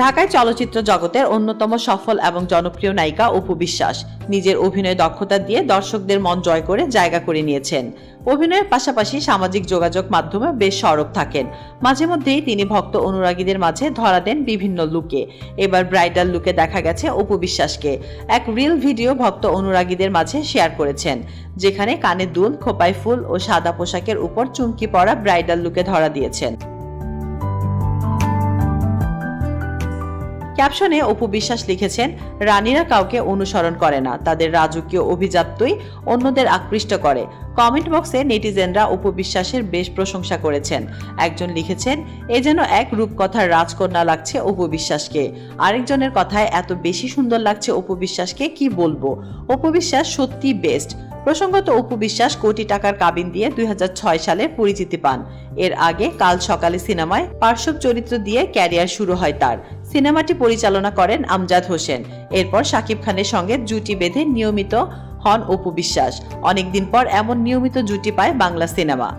ঢাকায় চলচ্চিত্র জগতের অন্যতম সফল এবং জনপ্রিয় নায়িকা অপু বিশ্বাস। নিজের অভিনয় দক্ষতা দিয়ে দর্শকদের মন জয় করে জায়গা করে নিয়েছেন। অভিনয়ের পাশাপাশি সামাজিক যোগাযোগ মাধ্যমে বেশ সরব থাকেন। মাঝে মধ্যেই তিনি ভক্ত অনুরাগীদের মাঝে ধরা দেন বিভিন্ন লুকে। এবার ব্রাইডাল লুকে দেখা গেছে অপু বিশ্বাসকে। এক রিল ভিডিও ভক্ত অনুরাগীদের মাঝে শেয়ার করেছেন, যেখানে কানে দুল, খোপায় ফুল ও সাদা পোশাকের উপর চুমকি পরা ব্রাইডাল লুকে ধরা দিয়েছেন। ক্যাপশনে অপু বিশ্বাস লিখেছেন, রানীরা কাউকে অনুসরণ করে না, তাদের রাজকীয় অভিজাত্যই অন্যদের আকৃষ্ট করে। কমেন্ট বক্সে নেটিজেনরা অপু বিশ্বাসের বেশ প্রশংসা করেছেন। একজন লিখেছেন, এ যেন এক রূপকথার রাজকন্যা লাগছে অপু বিশ্বাসকে। আরেকজনের কথায় এত বেশি সুন্দর লাগছে অপু বিশ্বাসকে, কি বলব? অপু বিশ্বাস সত্যি বেস্ট প্রসঙ্গত, অপু বিশ্বাস কোটি টাকার কাবিন দিয়ে দুই হাজার ছয় সালে পরিচিতি পান। এর আগে কাল সকালে সিনেমায় পার্শ্ব চরিত্র দিয়ে ক্যারিয়ার শুরু হয় তার। সিনেমাটি পরিচালনা করেন আমজাদ হোসেন। এরপর শাকিব খানের সঙ্গে জুটি বেঁধে নিয়মিত হন অপু বিশ্বাস। অনেকদিন পর এমন নিয়মিত জুটি পায় বাংলা সিনেমা।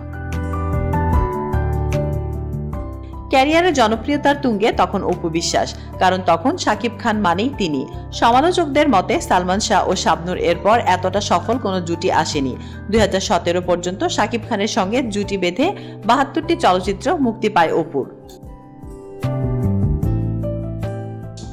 ক্যারিয়ারে জনপ্রিয়তার তুঙ্গে তখন অপু বিশ্বাস, কারণ তখন শাকিব খান মানেই তিনি। সমালোচকদের মতে, সালমান শাহ ও শাবনুর এরপর এতটা সফল কোনো জুটি আসেনি। দুই হাজার সতেরো পর্যন্ত শাকিব খানের সঙ্গে জুটি বেঁধে বাহাত্তরটি চলচ্চিত্র মুক্তি পায় অপুর।